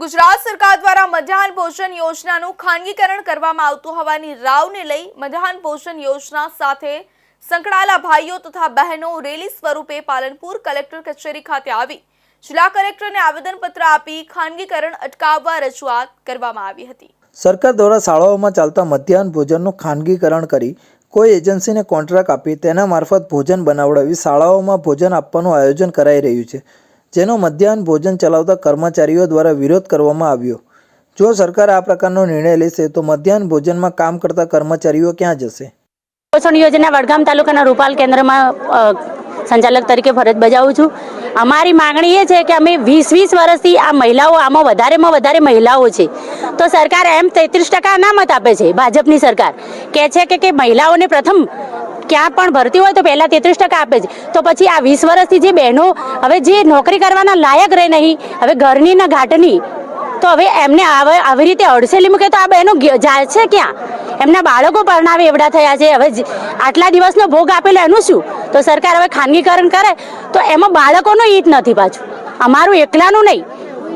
ગુજરાત સરકાર દ્વારા મધ્યાહન ભોજન યોજનાનું ખાનગીકરણ કરવામાં આવતું હોવાની રાવને લઈ મધ્યાહન ભોજન યોજના સાથે સંકળાયેલા ભાઈઓ તથા બહેનો રેલી સ્વરૂપે પાલનપુર કલેક્ટર કચેરી ખાતે આવી. જિલ્લા કલેક્ટરને આવેદનપત્ર આપી ખાનગીકરણ અટકાવવા રજૂઆત કરવામાં આવી હતી. સરકાર દ્વારા શાળાઓમાં ચાલતા મધ્યાહન ભોજનનું ખાનગીકરણ કરી કોઈ એજન્સીને કોન્ટ્રાક્ટ આપી તેના મારફત ભોજન બનાવડાવી શાળાઓમાં ભોજન આપવાનું આયોજન કરાઈ રહ્યું છે. જેનો મધ્યાહન ભોજન ચલાવતા કર્મચારીઓ દ્વારા વિરોધ કરવામાં આવ્યો. જો સરકાર આ પ્રકારનો નિર્ણય લેશે, તો મધ્યાહન ભોજનમાં કામ કરતા કર્મચારીઓ ક્યાં જશે? પોષણ યોજના વડગામ તાલુકાના રૂપાલ કેન્દ્રમાં સંચાલક તરીકે ફરજ બજાવું છું. અમારી માંગણી એ છે કે અમે વીસ વીસ વર્ષથી આ મહિલાઓ, આમાં વધારેમાં વધારે મહિલાઓ છે. તો સરકાર એમ તેત્રીસ ટકા અનામત આપે છે, ભાજપની સરકાર. કે છે કે કે મહિલાઓને પ્રથમ ક્યાં પણ ભરતી હોય તો પહેલાં તેત્રીસ ટકા આપે છે. તો પછી આ વીસ વર્ષથી જે બહેનો હવે જે નોકરી કરવાના લાયક રહે નહીં, હવે ઘરની ને ઘાટની, તો હવે એમને આવ- રીતે અડસેલી મૂકે તો આ બહેનો જાય છે ક્યાં? એમના બાળકો પરણાવે એવડા થયા છે, હવે આટલા દિવસનો ભોગ આપેલો એનું શું? તો સરકાર હવે ખાનગીકરણ કરે, તો એમાં બાળકોનું હિત નથી પાછું. અમારું એકલાનું નહીં.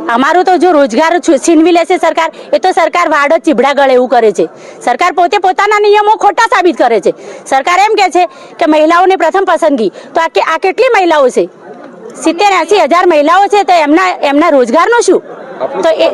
અમારું તો જો રોજગાર છીનવી લેશે સરકાર, એ તો સરકાર વાડો ચીબડા ગળે એવું કરે છે. સરકાર પોતે પોતાના નિયમો ખોટા સાબિત કરે છે. સરકાર એમ કહે છે કે મહિલાઓને પ્રથમ પસંદગી, તો આ કેટલી મહિલાઓ છે? સિત્તેર એસી હજાર મહિલાઓ છે, તો એમના એમના રોજગારનું શું? તો એ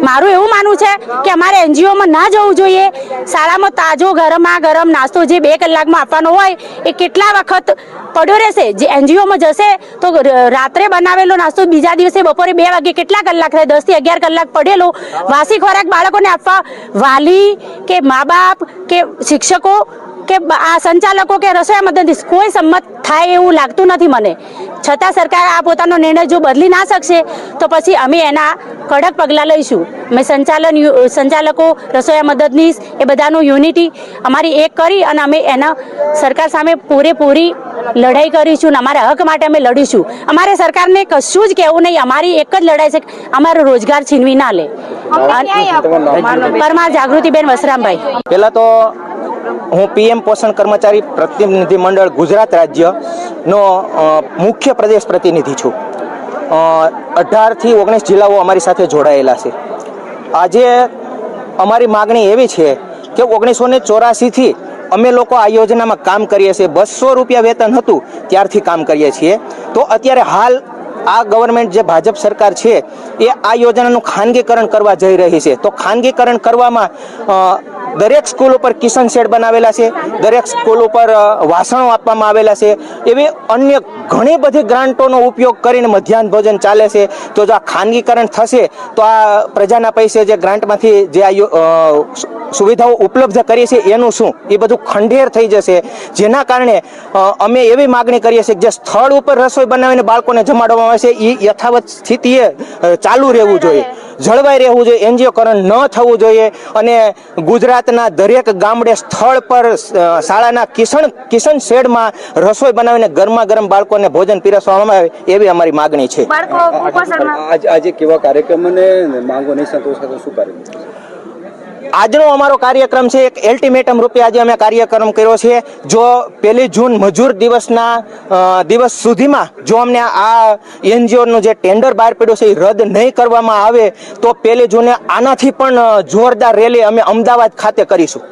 મારું એવું માનવું છે કે અમારે એનજીઓમાં ના જવું જોઈએ. શાળામાં તાજો ગરમા ગરમ નાસ્તો જે બે કલાકમાં આપવાનો હોય એ કેટલા વખત પડ્યો રહેશે? જે એનજીઓમાં જશે તો ર- રાત્રે બનાવેલો નાસ્તો બીજા દિવસે બપોરે બે વાગે કેટલા કલાક થાય? દસથી અગિયાર કલાક પડેલો. વાસી ખોરાક બાળકોને આપવા વાલી કે મા બાપ કે શિક્ષકો કે આ સંચાલકો કે રસોઈ મદદનીશ કોઈ સંમત થાય એવું લાગતું નથી મને. છતાં સરકાર આ પોતાનો નિર્ણય જો બદલી ના શકશે તો પછી અમે એના કડક પગલાં લઈશું. અમે સંચાલન સંચાલકો રસોઈયા મદદનીશ એ બધાનું યુનિટી અમારી એક કરી અને અમે એના સરકાર સામે પૂરેપૂરી લડાઈ કરીશું અને અમારા હક માટે અમે લડીશું. અમારે સરકારને કશું જ કહેવું નહીં. અમારી એક જ લડાઈ છે અમારો રોજગાર છીનવી ના લે. પરમાર જાગૃતિબેન વસરામભાઈ. પહેલાં તો હું પીએમ પોષણ કર્મચારી પ્રતિનિધિ મંડળ ગુજરાત રાજ્યનો મુખ્ય પ્રદેશ પ્રતિનિધિ છું. અઢારથી ઓગણીસ જિલ્લાઓ અમારી સાથે જોડાયેલા છે. આજે અમારી માગણી એવી છે કે ઓગણીસો ને ચોરાસીથી અમે લોકો આ યોજનામાં કામ કરીએ છીએ. બસો રૂપિયા વેતન હતું, ત્યારથી કામ કરીએ છીએ. તો અત્યારે હાલ આ ગવર્મેન્ટ જે ભાજપ સરકાર છે, એ આ યોજનાનું ખાનગીકરણ કરવા જઈ રહી છે. તો ખાનગીકરણ કરવામાં દરેક સ્કૂલ ઉપર કિશન શેડ બનાવેલા છે, દરેક સ્કૂલ ઉપર વાસણો આપવામાં આવેલા છે, એવી અન્ય ઘણી બધી ગ્રાન્ટોનો ઉપયોગ કરીને મધ્યાહન ભોજન ચાલે છે. તો જો આ ખાનગીકરણ થશે, તો આ પ્રજાના પૈસે જે ગ્રાન્ટમાંથી જે આ સુવિધાઓ ઉપલબ્ધ કરીએ છીએ, એનું શું? એ બધું ખંડેર થઈ જશે. જેના કારણે અમે એવી માગણી કરીએ છીએ કે જે સ્થળ ઉપર રસોઈ બનાવીને બાળકોને જમાડવામાં આવે છે એ યથાવત સ્થિતિએ ચાલુ રહેવું જોઈએ. જળવાઈ રહેવું જોઈએ એન્જિયોકરણ ન થવું જોઈએ અને ગુજરાતના દરેક ગામડે સ્થળ પર શાળાના કિશન કિશન શેડમાં રસોઈ બનાવીને ગરમા ગરમ બાળકોને ભોજન પીરસવામાં આવે એવી અમારી માગણી છે. આજે કેવા કાર્યક્રમ અને માંગો નહીં સંતોષ શું કાર્ય આજનો અમારો કાર્યક્રમ છે એક એલ્ટિમેટમ રૂપે આજે અમે કાર્યક્રમ કર્યો છે. જો પહેલી જૂન મજૂર દિવસના દિવસ સુધીમાં જો અમને આ એનજીઓનું જે ટેન્ડર બહાર પડ્યું છે એ રદ નહીં કરવામાં આવે, તો પહેલી જૂને આનાથી પણ જોરદાર રેલી અમે અમદાવાદ ખાતે કરીશું.